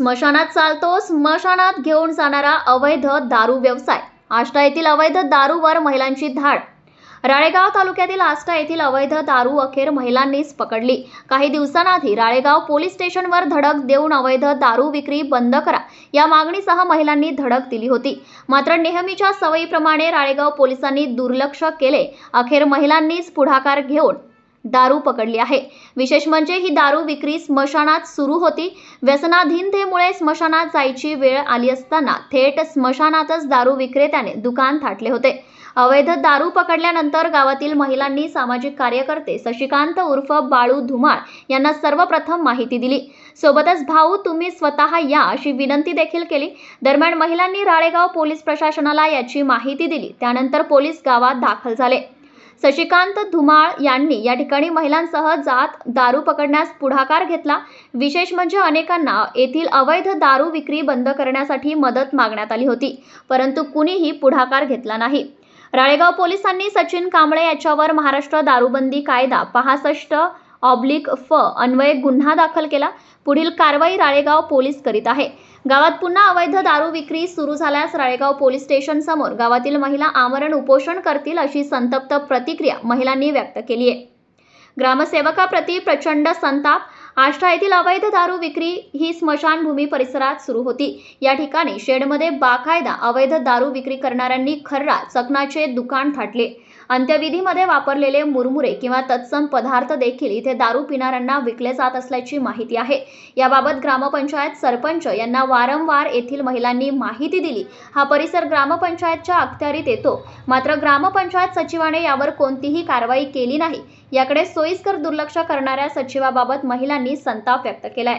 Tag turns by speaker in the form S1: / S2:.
S1: स्मशानात चालतो. स्मशानात घेऊन जाणारा अवैध दारू व्यवसाय. आष्टा येथील अवैध दारूवर महिलांची धाड. राळेगाव तालुक्यातील आष्टा येथील अवैध दारू अखेर महिलांनीच पकडली. काही दिवसांआधी राळेगाव पोलीस स्टेशनवर धडक देऊन अवैध दारू विक्री बंद करा या मागणीसह महिलांनी धडक दिली होती. मात्र नेहमीच्या सवयीप्रमाणे राळेगाव पोलिसांनी दुर्लक्ष केले. अखेर महिलांनीच पुढाकार घेऊन दारू पकडली आहे. विशेष म्हणजे ही दारू विक्री स्मशानात सुरू होती. व्यसनाधीनतेमुळे स्मशानात जायची वेळ आली असताना थेट स्मशानातच दारू विक्रेत्याने दुकान थाटले होते. अवैध दारू पकडल्यानंतर गावातील महिलांनी सामाजिक कार्यकर्ते शशिकांत उर्फ बाळू धुमाळ यांना सर्वप्रथम माहिती दिली. सोबतच भाऊ तुम्ही स्वतः या अशी विनंती देखील केली. दरम्यान महिलांनी राळेगाव पोलीस प्रशासनाला याची माहिती दिली. त्यानंतर पोलीस गावात दाखल झाले. शशिकांत धुमाळ यांनी या ठिकाणी महिलांसह जात दारू पकडण्यास पुढाकार घेतला. विशेष म्हणजे अनेकांना येथील अवैध दारू विक्री बंद करण्यासाठी मदत मागण्यात आली होती परंतु कुणीही पुढाकार घेतला नाही. राळेगाव पोलिसांनी सचिन कांबळे याच्यावर महाराष्ट्र दारूबंदी कायदा पासष्ट ऑब्लिक फ अन्वये गुन्हा दाखल केला. पुढील कारवाई राळेगाव पोलीस करीत आहे. गावात पुन्हा अवैध दारू विक्री सुरू झाल्यास राळेगाव पोलीस स्टेशन समोर गावातील महिला आमरण उपोषण करतील अशी संतप्त प्रतिक्रिया महिलांनी व्यक्त केली आहे ग्रामसेवकाप्रती प्रचंड संताप आष्टा येथील अवैध दारू विक्री ही स्मशानभूमी परिसरात सुरू होती. या ठिकाणी शेडमध्ये बाकायदा अवैध दारू विक्री करणाऱ्यांनी खर्रा चकनाचे दुकान थाटले. अंत्यविधीमध्ये वापरलेले मुरमुरे किंवा तत्सम पदार्थ देखील इथे दारू पिणाऱ्यांना विकले जात असल्याची माहिती आहे. याबाबत ग्रामपंचायत सरपंच यांना वारंवार येथील महिलांनी माहिती दिली. हा परिसर ग्रामपंचायतच्या अखत्यारीत येतो. मात्र ग्रामपंचायत सचिवाने यावर कोणतीही कारवाई केली नाही. याकडे सोयीस्कर दुर्लक्ष करणाऱ्या सचिवाबाबत महिलांनी संताप व्यक्त केलाय